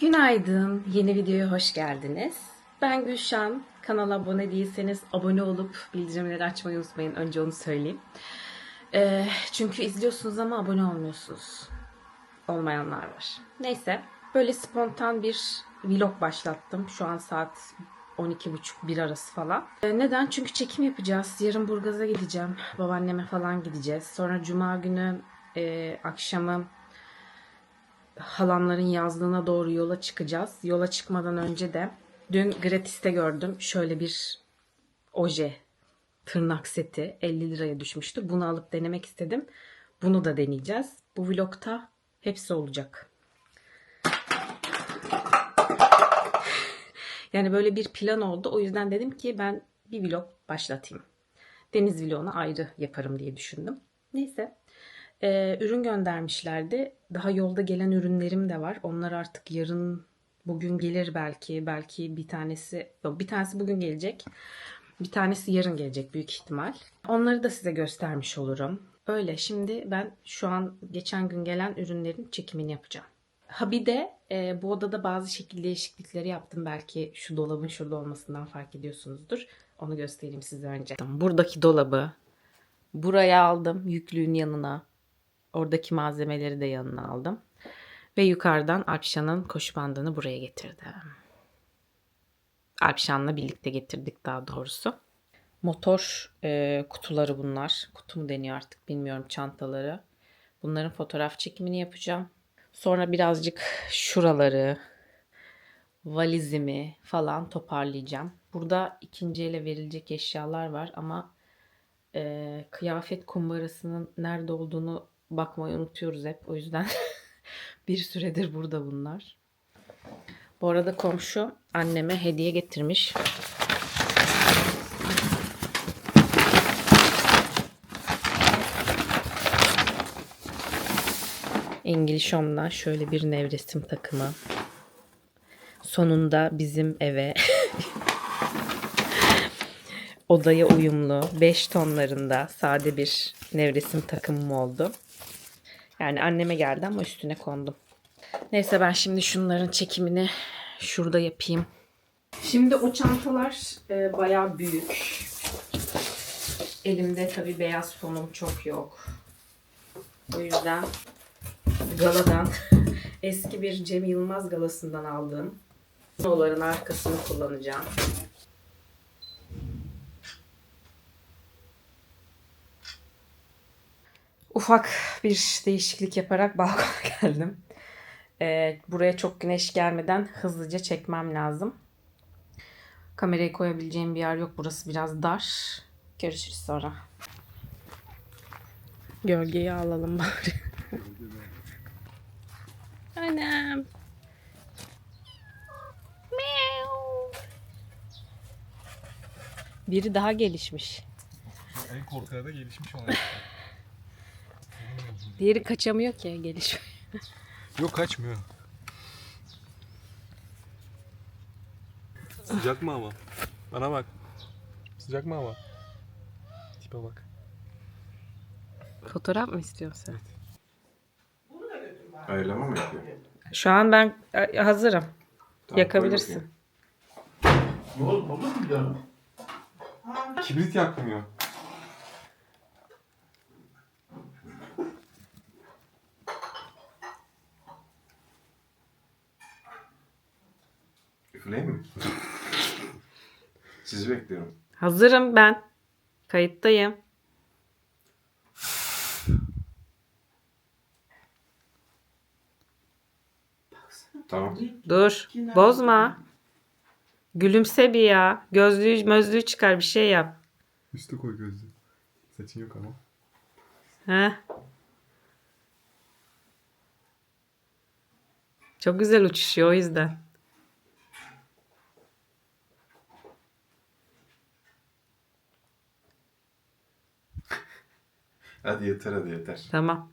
Günaydın. Yeni videoya hoş geldiniz. Ben Gülşen. Kanala abone değilseniz abone olup bildirimleri açmayı unutmayın. Önce onu söyleyeyim. Ee, çünkü izliyorsunuz ama abone olmuyorsunuz. Olmayanlar var. Neyse. Böyle spontan bir vlog başlattım. Şu an saat 12.30-1 arası falan. Ee, neden? Çünkü çekim yapacağız. Yarın Burgaz'a gideceğim. Babaanneme falan gideceğiz. Sonra Cuma günü e, akşamı halamların yazlığına doğru yola çıkacağız. Yola çıkmadan önce de dün gratis'te gördüm. Şöyle bir oje tırnak seti 50 liraya düşmüştü. Bunu alıp denemek istedim. Bunu da deneyeceğiz. Bu vlogta hepsi olacak. Yani böyle bir plan oldu. O yüzden dedim ki ben bir vlog başlatayım. Deniz vlogunu ayrı yaparım diye düşündüm. Neyse. Ee, ürün göndermişlerdi. Daha yolda gelen ürünlerim de var. Onlar artık yarın bugün gelir belki. Belki bir tanesi yok bir tanesi bugün gelecek. Bir tanesi yarın gelecek büyük ihtimal. Onları da size göstermiş olurum. Öyle şimdi ben şu an geçen gün gelen ürünlerin çekimini yapacağım. Ha bir de e, bu odada bazı şekil değişiklikleri yaptım. Belki şu dolabın şurada olmasından fark ediyorsunuzdur. Onu göstereyim size önce. Buradaki dolabı buraya aldım yüklüğün yanına. Oradaki malzemeleri de yanına aldım. Ve yukarıdan Alpşan'ın koşu bandını buraya getirdim. Alpşan'la birlikte getirdik daha doğrusu. Motor e, kutuları bunlar. Kutu mu deniyor artık bilmiyorum çantaları. Bunların fotoğraf çekimini yapacağım. Sonra birazcık şuraları, valizimi falan toparlayacağım. Burada ikinci ele verilecek eşyalar var ama e, kıyafet kumbarasının nerede olduğunu bakmayı unutuyoruz hep. O yüzden bir süredir burada bunlar. Bu arada komşu anneme hediye getirmiş. İngiliz Home'dan şöyle bir nevresim takımı. Sonunda bizim eve odaya uyumlu 5 tonlarında sade bir nevresim takımım oldu. Yani anneme geldi ama üstüne kondum. Neyse ben şimdi şunların çekimini şurada yapayım. Şimdi o çantalar e, bayağı büyük. Elimde tabii beyaz fonum çok yok. O yüzden galadan eski bir Cem Yılmaz galasından aldığım panoların arkasını kullanacağım. Ufak bir değişiklik yaparak balkona geldim. Ee, buraya çok güneş gelmeden hızlıca çekmem lazım. Kamerayı koyabileceğim bir yer yok. Burası biraz dar. Görüşürüz sonra. Gölgeyi alalım bari. Anam. Biri daha gelişmiş. En korkağı da gelişmiş olan. Diğeri kaçamıyor ki gelişmiş. Yok kaçmıyor. Sıcak mı ama? Bana bak. Sıcak mı ama? Tipe bak. Fotoğraf mı istiyorsun sen? Ayarlama mı yapıyor? Şu an ben e, hazırım. Tamam, Yakabilirsin. Ne oldu? Olur mu bir daha? Kibrit yakmıyor. Üfleyeyim mi? Sizi bekliyorum. Hazırım ben. Kayıttayım. Tamam. Dur. Bozma. Gülümse bir ya. Gözlüğü mözlüğü çıkar bir şey yap. Üstü koy gözlü. Saçın yok ama. Heh. Çok güzel uçuşuyor o yüzden. Hadi yeter hadi yeter. Tamam.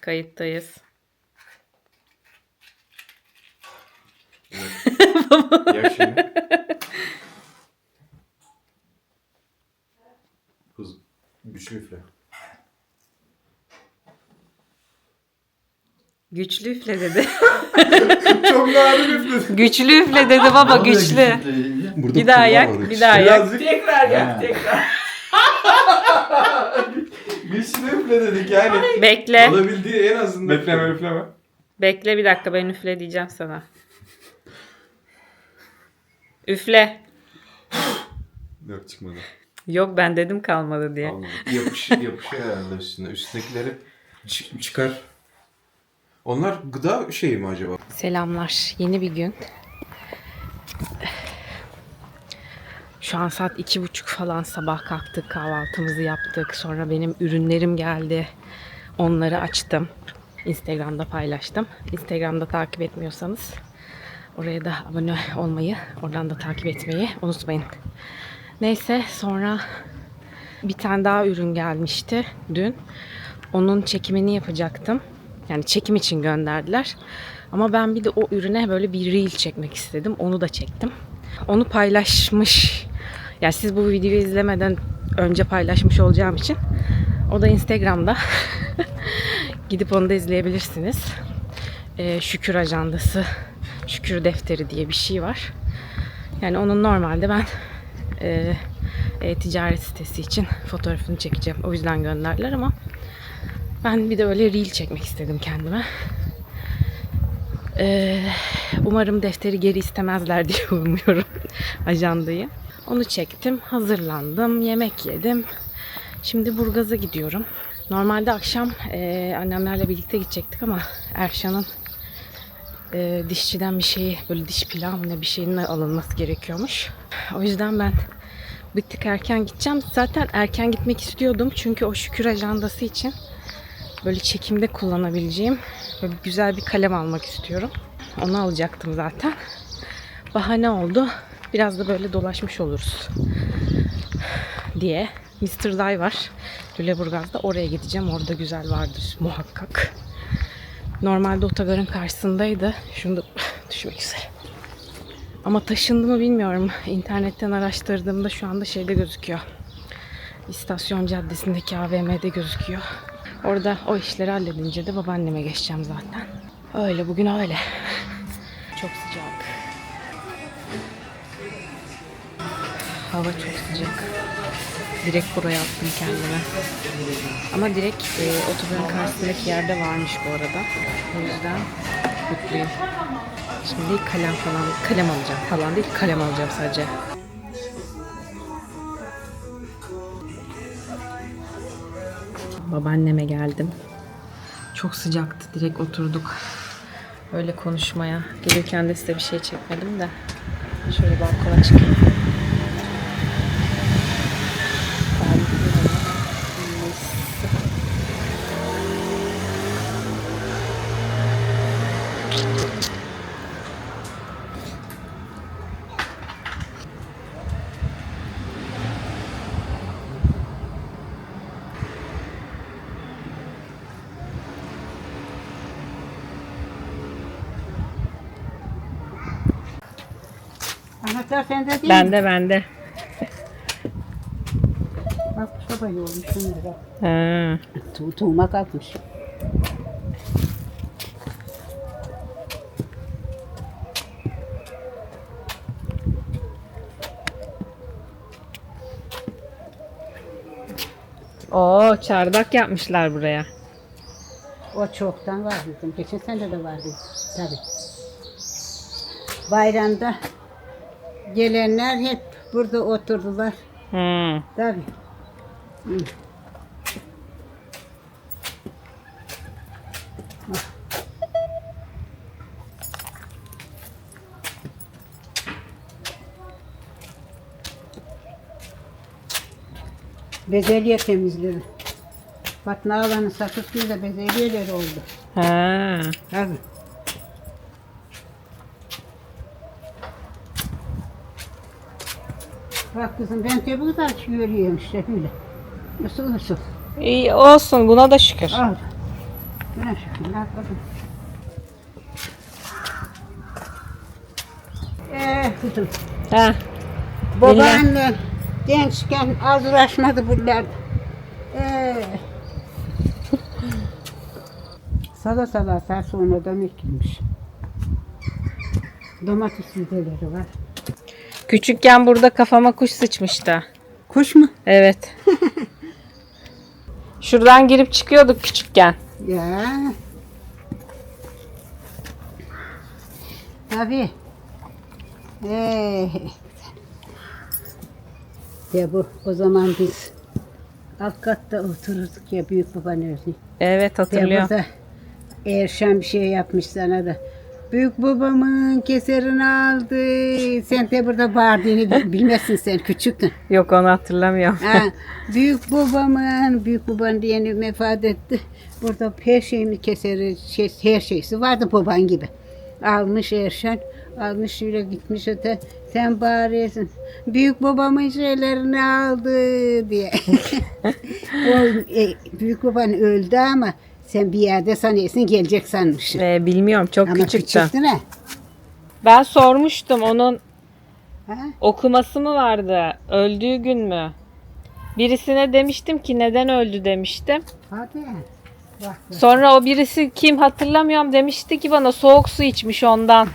Kayıttayız. Evet. Yak şimdi. Hız. Güçlü üfle. Güçlü üfle dedi. Çok nadir üfledim. güçlü üfle dedi baba güçlü. Burada Bir daha yak, bir daha yak. Birazcık Tekrar yap tekrar. güçlü üfle dedik yani. Bekle. Olabildiği en azından. Üfleme üfleme. Bekle bir dakika ben üfle diyeceğim sana. Üfle. Yok çıkmadı. Yok ben dedim kalmadı diye. Olmadı. Yapış, yapışıyor herhalde üstüne. Üstündekileri çık- çıkar. Onlar gıda şeyi mi acaba? Selamlar. Yeni bir gün. Şu an saat iki buçuk falan sabah kalktık kahvaltımızı yaptık. Sonra benim ürünlerim geldi. Onları açtım. Instagram'da paylaştım. Instagram'da takip etmiyorsanız oraya da abone olmayı, oradan da takip etmeyi unutmayın. Neyse sonra bir tane daha ürün gelmişti dün. Onun çekimini yapacaktım. Yani çekim için gönderdiler. Ama ben bir de o ürüne böyle bir reel çekmek istedim. Onu da çektim. Onu paylaşmış. Yani siz bu videoyu izlemeden önce paylaşmış olacağım için o da Instagram'da. Gidip onu da izleyebilirsiniz. Ee, şükür ajandası, şükür defteri diye bir şey var. Yani onun normalde ben e, e-ticaret sitesi için fotoğrafını çekeceğim. O yüzden gönderdiler ama ben bir de öyle reel çekmek istedim kendime. Ee, umarım defteri geri istemezler diye umuyorum ajandayı. Onu çektim, hazırlandım, yemek yedim. Şimdi Burgaz'a gidiyorum. Normalde akşam e, annemlerle birlikte gidecektik ama Erşan'ın e, dişçiden bir şeyi, böyle diş pilav ne bir şeyin alınması gerekiyormuş. O yüzden ben bir tık erken gideceğim. Zaten erken gitmek istiyordum çünkü o şükür ajandası için böyle çekimde kullanabileceğim böyle güzel bir kalem almak istiyorum. Onu alacaktım zaten. Bahane oldu. Biraz da böyle dolaşmış oluruz diye. Mr. Day var. Lüleburgaz'da. Oraya gideceğim. Orada güzel vardır muhakkak. Normalde otogarın karşısındaydı. Da düşmek üzere. Ama taşındı mı bilmiyorum. İnternetten araştırdığımda şu anda şeyde gözüküyor. İstasyon Caddesi'ndeki AVM'de gözüküyor. Orada o işleri halledince de babaanneme geçeceğim zaten. Öyle bugün öyle. Çok sıcak. Hava çok sıcak. Direkt buraya attım kendime. Ama direkt e, otobanın karşısındaki yerde varmış bu arada. O yüzden mutluyum. Şimdi kalem falan, kalem alacağım falan değil, kalem alacağım sadece. Babaanneme geldim. Çok sıcaktı. Direkt oturduk. Öyle konuşmaya. Gelirken de size bir şey çekmedim de. Şöyle balkona çıkayım. Anahtar sende değil mi? Bende bende. Bak soba olmuş şimdi bak. Ha. Tu tuğuma kalkmış. Oo, çardak yapmışlar buraya. O çoktan var bizim. Geçen sene de vardı. Tabii. Bayramda gelenler hep burada oturdular. Hmm. Tabii. Hı. Bezelye temizleri. Fatma Ağa'nın sakızıyla bezelyeler oldu. Ha. Tabii. Bak kızım ben de bu kadar yürüyorum işte böyle. Usul usul. İyi olsun buna da şükür. Al. Buna şükür. Al kızım. Eh kızım. Ha. Babaanne gençken az uğraşmadı bunlar. Ee, Salatalar sonradan ekilmiş. Domates fideleri var. Küçükken burada kafama kuş sıçmıştı. Kuş mu? Evet. Şuradan girip çıkıyorduk küçükken. Ya. Tabii. Ee, ya bu o zaman biz alt katta otururduk ya büyük babanın evinde. Evet Ya hatırlıyorum. burada Erşen bir şey yapmış sana da. Büyük babamın keserini aldı. Sen de burada bağırdığını bil- bilmezsin sen küçüktün. Yok onu hatırlamıyorum. Ha, büyük babamın, büyük baban diyeni vefat etti. Burada her şeyini keseri, şey, her şeysi vardı baban gibi. Almış Erşen, almış şöyle gitmiş öte. Sen bağırıyorsun. Büyük babamın şeylerini aldı diye. o e, büyük baban öldü ama sen bir yerde sanıyorsun gelecek sanmışsın. Ee, bilmiyorum çok ama küçüktüm. küçüktün ha. Ben sormuştum onun ha? okuması mı vardı? Öldüğü gün mü? Birisine demiştim ki neden öldü demiştim. Hadi. Bak, bak. Sonra o birisi kim hatırlamıyorum demişti ki bana soğuk su içmiş ondan.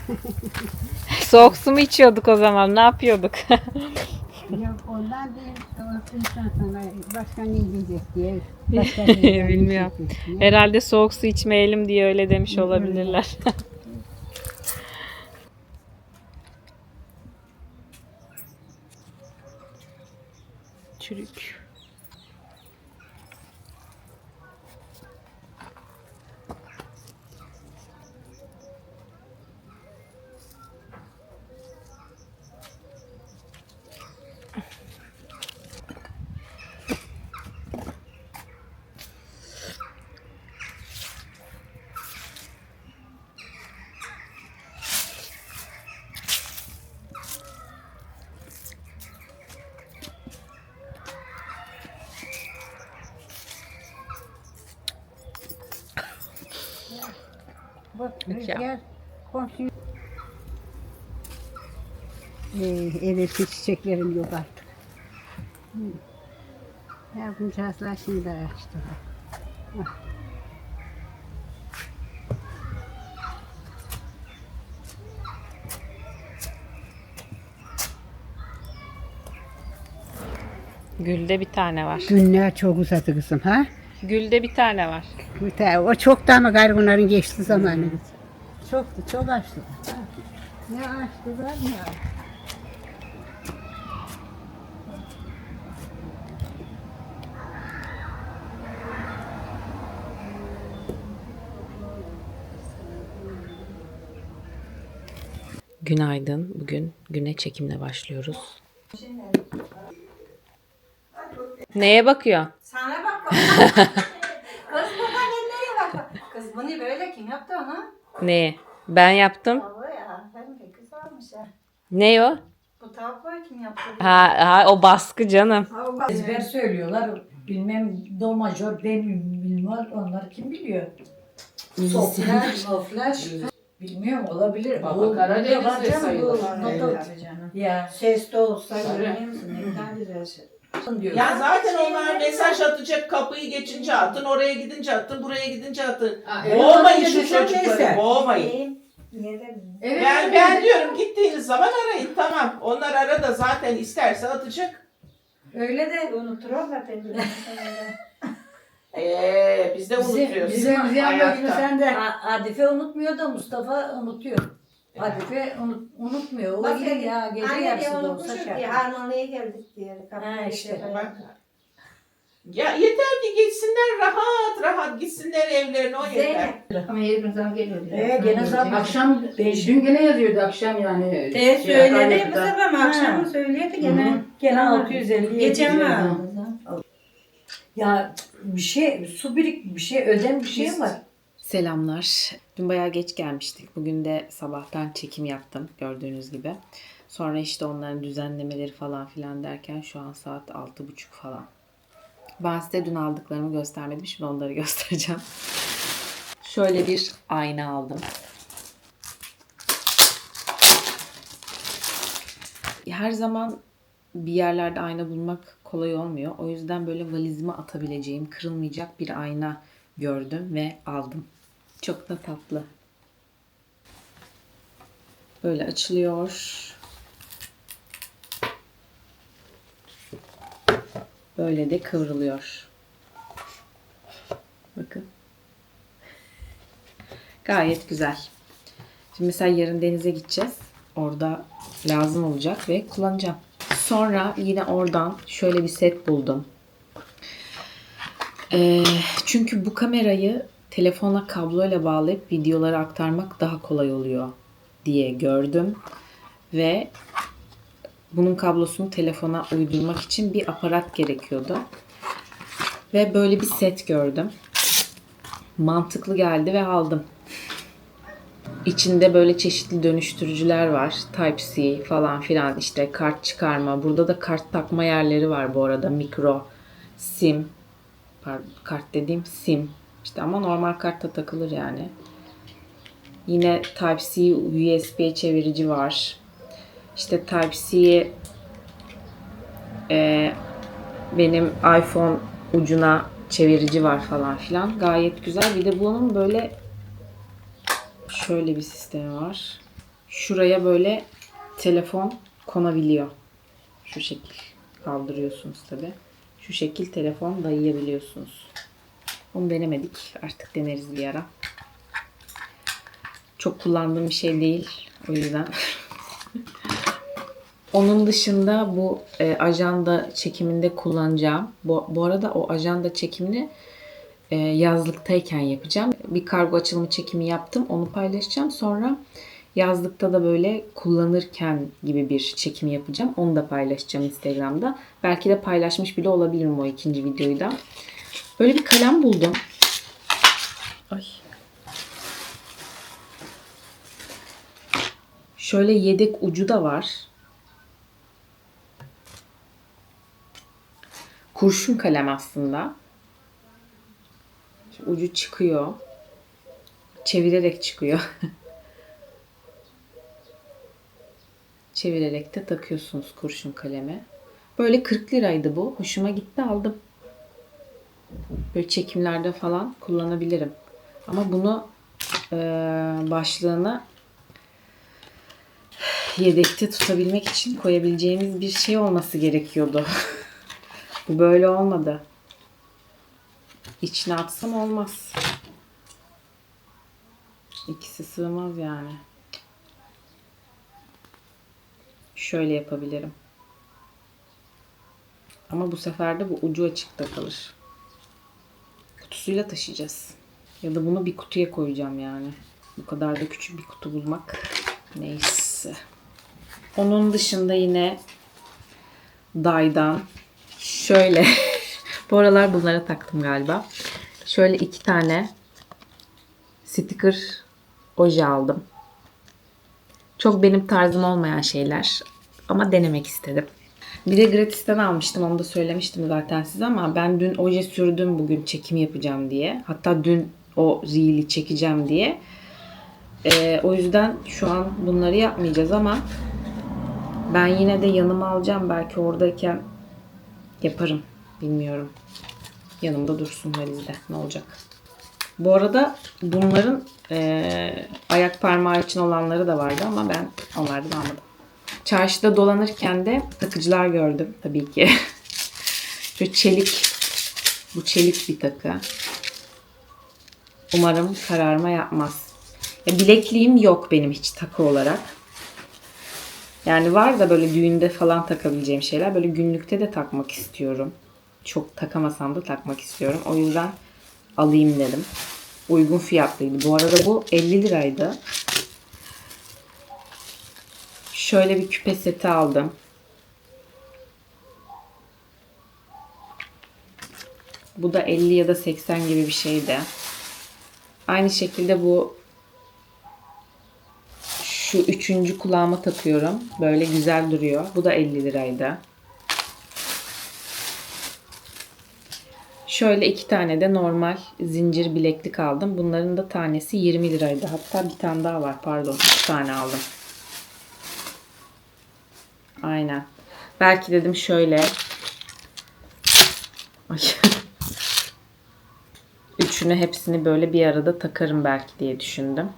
soğuk su mu içiyorduk o zaman? Ne yapıyorduk? Yok ondan değil. insan sana başka ne diyecek diye. Başka ne diyecek Bilmiyorum. diye. Herhalde soğuk su içmeyelim diye öyle demiş olabilirler. Çürük. Bak Yok ya. komşu. Ee, evvelki çiçeklerim yok artık. Hı. Yardımcağızlar şimdi açtılar. Gülde bir tane var. Günler çok uzadı kızım ha. Gülde bir tane var. Bir tane- O çok da ama gayrı bunların geçti zamanı. Çoktu, çok açtı. Ha. Ne açtılar ne açtılar. Günaydın. Bugün güne çekimle başlıyoruz. Neye bakıyor? Sana bak. Kız buradan neye bak. Kız bunu böyle kim yaptı Neye? Ben yaptım. Tavuğu ya. Ben de güzelmiş ha. Ne o? Bu tavuğu kim yaptı? Ha, ha o baskı canım. Ezber söylüyorlar. Bilmem do majör ben bilmem onlar kim biliyor? Soflaş, moflaş. Bilmiyorum olabilir. Baba canım, bu sayılır. nota-. Ya. Ses de olsa görüyor musun? Ne kadar güzel şey. Diyor. Ya zaten onlar mesaj atacak kapıyı geçince atın, oraya gidince atın, buraya gidince atın. Boğmayın şu çocukları, boğmayın. İyiyim. Yerim. Ben, ben diyorum gittiğiniz zaman arayın tamam. Onlar arada zaten isterse atacak. Öyle de unuturlar tabii. Eee biz de unutuyoruz. Bize bize Hayatta. sen de. Adife unutmuyor da Mustafa unutuyor. Adife unut, unutmuyor. O Bak gelir ya gece Anne diye yarısı da olsa unutmuşuz şey. diye harmanlığa geldik diye. Ha, işte, bak. Ya yeter ki gitsinler rahat rahat gitsinler evlerine o yeter. Zeynep. Ama her gün zam geliyor. Ee, gene zam- Akşam, dün gene yazıyordu akşam yani. E Şey, söyledi bu sefer mi? Akşam mı söylüyordu gene? Gene Tamam. 650 Geçen aldınız? Ya bir şey su birik bir şey ödem bir şey var. Selamlar. Dün bayağı geç gelmiştik. Bugün de sabahtan çekim yaptım gördüğünüz gibi. Sonra işte onların düzenlemeleri falan filan derken şu an saat 6.30 falan. Ben size dün aldıklarımı göstermedim. Şimdi onları göstereceğim. Şöyle bir ayna aldım. Her zaman bir yerlerde ayna bulmak kolay olmuyor. O yüzden böyle valizime atabileceğim, kırılmayacak bir ayna gördüm ve aldım. Çok da tatlı. Böyle açılıyor. Böyle de kıvrılıyor. Bakın. Gayet güzel. Şimdi mesela yarın denize gideceğiz. Orada lazım olacak ve kullanacağım. Sonra yine oradan şöyle bir set buldum. Ee, çünkü bu kamerayı telefona kabloyla bağlayıp videoları aktarmak daha kolay oluyor diye gördüm. Ve bunun kablosunu telefona uydurmak için bir aparat gerekiyordu. Ve böyle bir set gördüm. Mantıklı geldi ve aldım. İçinde böyle çeşitli dönüştürücüler var. Type-C falan filan işte kart çıkarma. Burada da kart takma yerleri var bu arada. Mikro, sim, pardon, kart dediğim sim. İşte ama normal kartta takılır yani. Yine Type-C USB çevirici var. İşte Type-C'ye e, benim iPhone ucuna çevirici var falan filan. Gayet güzel. Bir de bunun böyle şöyle bir sistemi var. Şuraya böyle telefon konabiliyor. Şu şekil kaldırıyorsunuz tabi. Şu şekil telefon dayayabiliyorsunuz. Onu denemedik. Artık deneriz bir ara. Çok kullandığım bir şey değil. O yüzden. Onun dışında bu e, ajanda çekiminde kullanacağım. Bu, bu arada o ajanda çekimini e, yazlıktayken yapacağım. Bir kargo açılımı çekimi yaptım. Onu paylaşacağım. Sonra yazlıkta da böyle kullanırken gibi bir çekim yapacağım. Onu da paylaşacağım Instagram'da. Belki de paylaşmış bile olabilirim o ikinci videoyu da. Böyle bir kalem buldum. Ay. Şöyle yedek ucu da var. Kurşun kalem aslında. Şu ucu çıkıyor. Çevirerek çıkıyor. Çevirerek de takıyorsunuz kurşun kaleme. Böyle 40 liraydı bu. Hoşuma gitti aldım. Böyle çekimlerde falan kullanabilirim. Ama bunu e, başlığına yedekte tutabilmek için koyabileceğimiz bir şey olması gerekiyordu. Bu böyle olmadı. İçine atsam olmaz. İkisi sığmaz yani. Şöyle yapabilirim. Ama bu sefer de bu ucu açıkta kalır. Kutusuyla taşıyacağız. Ya da bunu bir kutuya koyacağım yani. Bu kadar da küçük bir kutu bulmak. Neyse. Onun dışında yine Day'dan şöyle bu aralar bunlara taktım galiba. Şöyle iki tane sticker oje aldım. Çok benim tarzım olmayan şeyler ama denemek istedim. Bir de gratisten almıştım onu da söylemiştim zaten size ama ben dün oje sürdüm bugün çekim yapacağım diye. Hatta dün o reel'i çekeceğim diye. Ee, o yüzden şu an bunları yapmayacağız ama ben yine de yanıma alacağım. Belki oradayken yaparım. Bilmiyorum. Yanımda dursun valizde. Ne olacak? Bu arada bunların eee, ayak parmağı için olanları da vardı ama ben onlardan almadım. Çarşıda dolanırken de takıcılar gördüm tabii ki. Şu çelik, bu çelik bir takı. Umarım kararma yapmaz. Ya bilekliğim yok benim hiç takı olarak. Yani var da böyle düğünde falan takabileceğim şeyler. Böyle günlükte de takmak istiyorum. Çok takamasam da takmak istiyorum. O yüzden alayım dedim. Uygun fiyatlıydı. Bu arada bu 50 liraydı. Şöyle bir küpe seti aldım. Bu da 50 ya da 80 gibi bir şeydi. Aynı şekilde bu şu üçüncü kulağıma takıyorum. Böyle güzel duruyor. Bu da 50 liraydı. Şöyle iki tane de normal zincir bileklik aldım. Bunların da tanesi 20 liraydı. Hatta bir tane daha var. Pardon. iki tane aldım. Aynen. Belki dedim şöyle. Ay. Üçünü hepsini böyle bir arada takarım belki diye düşündüm.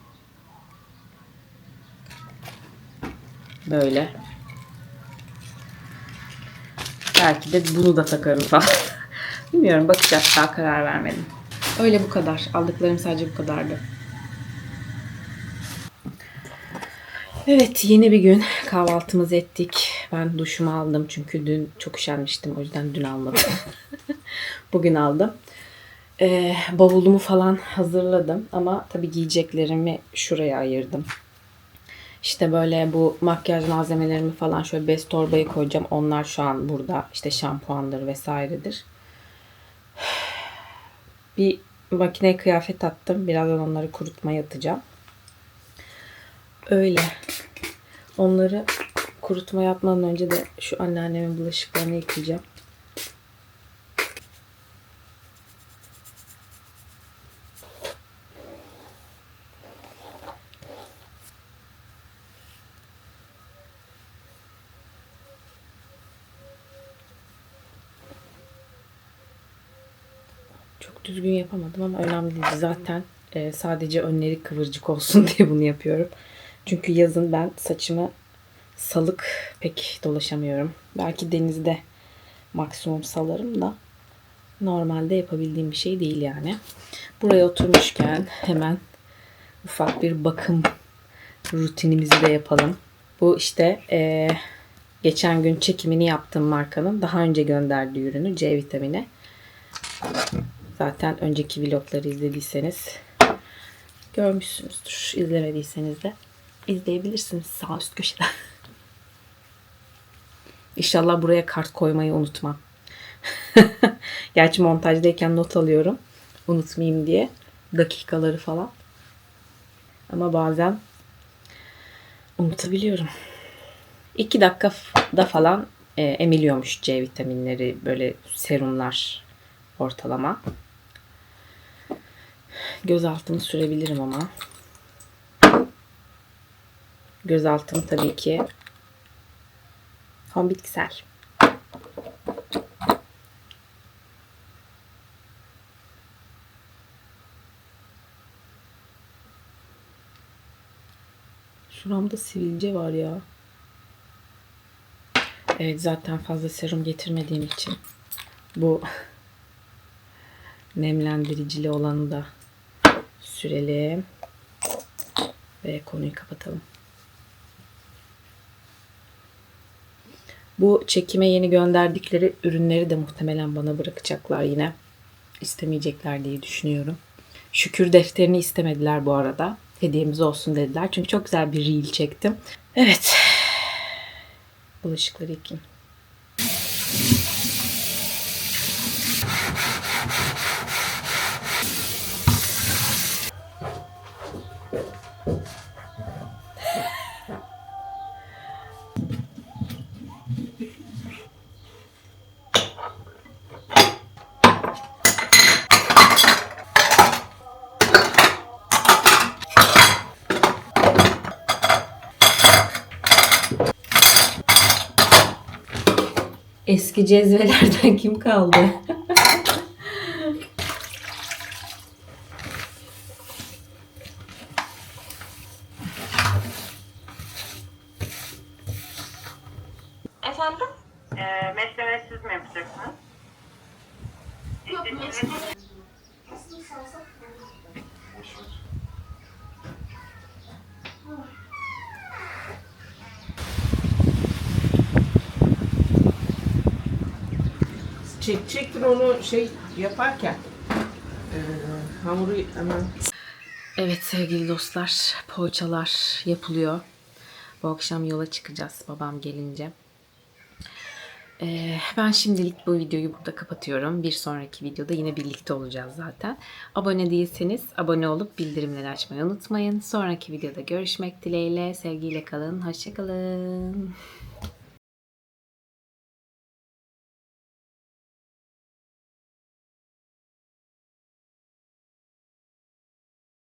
Böyle. Belki de bunu da takarım falan. Bilmiyorum bakacağız daha karar vermedim. Öyle bu kadar. Aldıklarım sadece bu kadardı. Evet yeni bir gün kahvaltımızı ettik. Ben duşumu aldım çünkü dün çok üşenmiştim o yüzden dün almadım. Bugün aldım. Ee, bavulumu falan hazırladım ama tabii giyeceklerimi şuraya ayırdım. İşte böyle bu makyaj malzemelerimi falan şöyle bez torbaya koyacağım. Onlar şu an burada. İşte şampuandır vesairedir. Bir makineye kıyafet attım. Birazdan onları kurutmaya atacağım. Öyle. Onları kurutmaya atmadan önce de şu anneannemin bulaşıklarını yıkayacağım. Çok düzgün yapamadım ama önemli değil. Zaten e, sadece önleri kıvırcık olsun diye bunu yapıyorum. Çünkü yazın ben saçımı salık pek dolaşamıyorum. Belki denizde maksimum salarım da normalde yapabildiğim bir şey değil yani. Buraya oturmuşken hemen ufak bir bakım rutinimizi de yapalım. Bu işte e, geçen gün çekimini yaptığım markanın daha önce gönderdiği ürünü C vitamini. Zaten önceki vlogları izlediyseniz görmüşsünüzdür. İzlemediyseniz de izleyebilirsiniz sağ üst köşeden. İnşallah buraya kart koymayı unutmam. Gerçi montajdayken not alıyorum. Unutmayayım diye. Dakikaları falan. Ama bazen unutabiliyorum. 2 dakikada falan e, emiliyormuş C vitaminleri böyle serumlar ortalama. Göz altımı sürebilirim ama. Göz altım tabii ki ham bitkisel. Şuramda sivilce var ya. Evet zaten fazla serum getirmediğim için bu nemlendiricili olanı da sürelim ve konuyu kapatalım. Bu çekime yeni gönderdikleri ürünleri de muhtemelen bana bırakacaklar yine. İstemeyecekler diye düşünüyorum. Şükür defterini istemediler bu arada. Hediyemiz olsun dediler. Çünkü çok güzel bir reel çektim. Evet. Bulaşıkları yıkayayım. Eski cezvelerden kim kaldı? Efendim? Ee, mesleğe siz mi yapacaksınız? İstediğiniz- Çekecektin onu şey yaparken. Ee, hamuru hemen Evet sevgili dostlar, poğaçalar yapılıyor. Bu akşam yola çıkacağız babam gelince. Ee, ben şimdilik bu videoyu burada kapatıyorum. Bir sonraki videoda yine birlikte olacağız zaten. Abone değilseniz abone olup bildirimleri açmayı unutmayın. Sonraki videoda görüşmek dileğiyle. Sevgiyle kalın. Hoşçakalın.